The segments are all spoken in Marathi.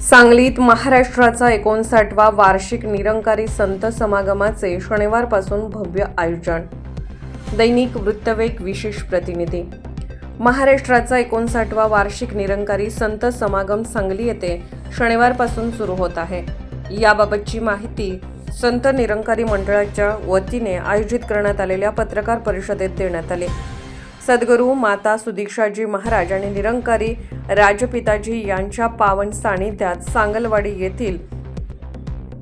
सांगलीत महाराष्ट्राचा एकोणसाठवा वार्षिक निरंकारी संत समागमाचे शनिवारपासून भव्य आयोजन. दैनिक वृत्तवेग विशेष प्रतिनिधी. महाराष्ट्राचा एकोणसाठवा वार्षिक निरंकारी संत समागम सांगली येथे शनिवारपासून सुरू होत आहे. याबाबतची माहिती संत निरंकारी मंडळाच्या वतीने आयोजित करण्यात आलेल्या पत्रकार परिषदेत देण्यात आले. सद्गुरू माता सुदीक्षाजी महाराज आणि निरंकारी राजपिताजी यांच्या पावन सानिध्यात सांगलवाडी येथील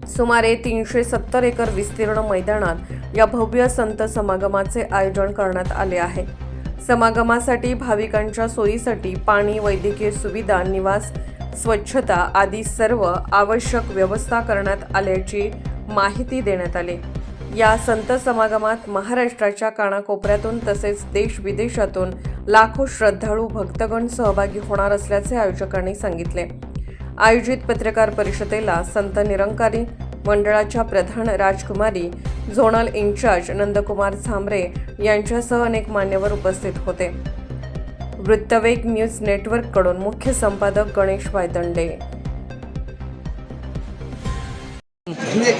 सुमारे तीनशे सत्तर एकर विस्तीर्ण मैदानात या भव्य संत समागमाचे आयोजन करण्यात आले आहे. समागमासाठी भाविकांच्या सोयीसाठी पाणी वैद्यकीय सुविधा निवास स्वच्छता आदी सर्व आवश्यक व्यवस्था करण्यात आल्याची माहिती देण्यात आली. या संत समागमात महाराष्ट्राच्या कानाकोपऱ्यातून तसेच देश विदेशातून लाखो श्रद्धाळू भक्तगण सहभागी होणार असल्याचे आयोजकांनी सांगितले. आयोजित पत्रकार परिषदेला संत निरंकारी मंडळाच्या प्रधान राजकुमारी झोनल इन्चार्ज नंदकुमार झांबरे यांच्यासह अनेक मान्यवर उपस्थित होते. वृत्तवेग न्यूज नेटवर्ककडून मुख्य संपादक गणेश वायदंडे. म्हणजे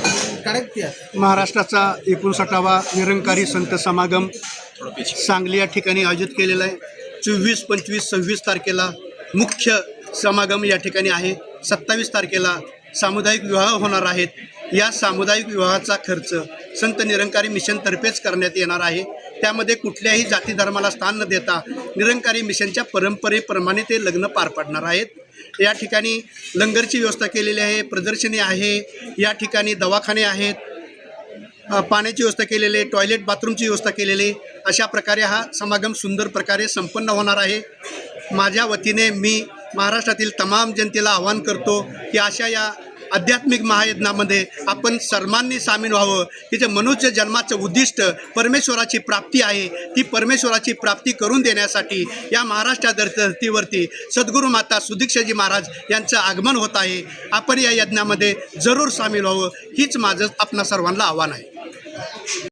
करेक्ट महाराष्ट्राचा एकोणसाठावा निरंकारी संत समागम सांगली या ठिकाणी आयोजित केलेला आहे. चोवीस पंचवीस सव्वीस तारखेला मुख्य समागम या ठिकाणी आहे. सत्तावीस तारखेला सामुदायिक विवाह होणार आहेत. या सामुदायिक विवाहाचा खर्च संत निरंकारी मिशनतर्फेच करण्यात येणार आहे. त्यामध्ये कुठल्याही जाती धर्माला स्थान न देता निरंकारी मिशनच्या परंपरेप्रमाणे ते लग्न पार पाडणार आहेत. या ठिकाणी लंगरची व्यवस्था केलेली आहे प्रदर्शनी आहे या ठिकाणी दवाखाने आहेत पाण्याची व्यवस्था केलेली आहे टॉयलेट बाथरूमची व्यवस्था केलेली आहे. अशा प्रकारे हा समागम सुंदर प्रकारे संपन्न होणार आहे माझ्या वतीने मी महाराष्ट्रातील तमाम जनतेला आवाहन करतो की अशा या आध्यात्मिक महायज्ञामध्ये आपण सर्वांनी सामील व्हावं. की जे मनुष्य जन्माचं उद्दिष्ट परमेश्वराची प्राप्ती आहे ती परमेश्वराची प्राप्ती करून देण्यासाठी या महाराष्ट्र धर्तीवरती सद्गुरू माता सुदीक्षाजी महाराज यांचं आगमन होत आहे. आपण या यज्ञामध्ये जरूर सामील व्हावं. हीच माझं आपणा सर्वांना आव्हान आहे.